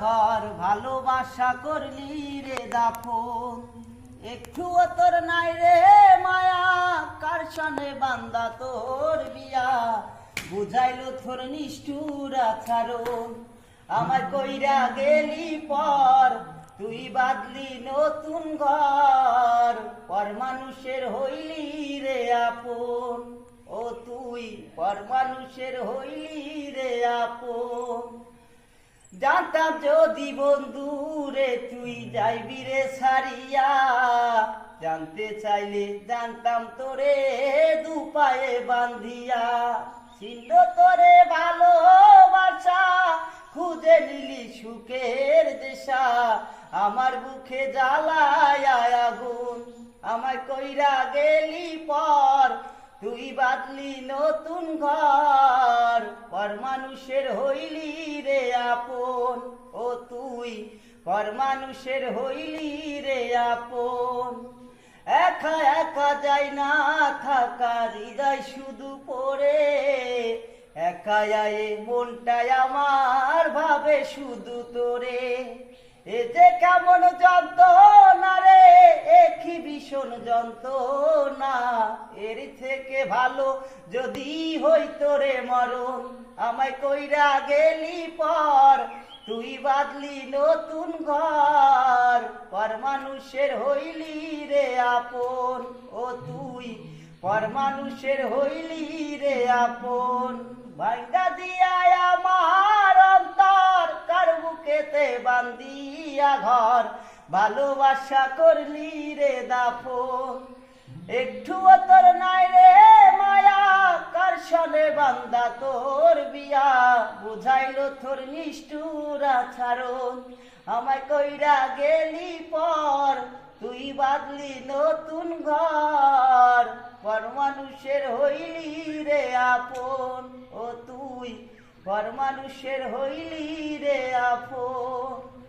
ঘর ভালোবাসা করলি রে দাফন। একটু তোর নাই রে মায়া, কার সনে বান্দা তোর বিয়া? বুঝাইলো তোর নিষ্ঠুর আচরণ। আমার কইরা গেলি পর, তুই বাদলি নতুন ঘর। পর মানুষের হইলি রে আপন। ও তুই, পর মানুষের হইলি রে আপন। জানতাম যদি বন্ধু রে, তুই যাইবি রে সারিয়া জানতে চাইলে জানতাম তোরে দু পায়ে বান্ধিয়া। ছিল তোরে ভালোবাসা, খুঁজে নিলি সুখের দেশা। আমার বুকে জ্বালায় আগুন, আমায় কইরা গেলি পর। তুই বাদলি নতুন ঘর, পর মানুষের হইলি তুই পর মানুষের হইলি রে আপন। একা একা যাই না থাকা হৃদয় শুধু পড়ে। একা আয়ে মনটাই আমার ভাবে শুধু তোরে। এ যে কেমন যন্ত্রণা রে একই ভীষণ যন্ত্রণা। এর থেকে ভালো যদি হইতো রে মরণ, আমায় কইরা গেলি পর। তুই বাদলি নতুন ঘর পর মানুষের হইলি রে আপন। ও তুই পর মানুষের হইলি রে আপন। ভাঙ্গা দিয়া আমার অন্তর, কার বুকেতে বান্দিয়া ঘর, ভালোবাসা করলি রে দাফন একটু তোর নাই রে সনে বান্দা, তোর বিয়া। বুঝাইলো তোর নিষ্ঠুর আচরণ। আমায় কইরা গেলি পর, তুই বাদলি নতুন ঘর। পর মানুষের হইলি রে আপন, ও তুই। পর মানুষের হইলি রে আপন।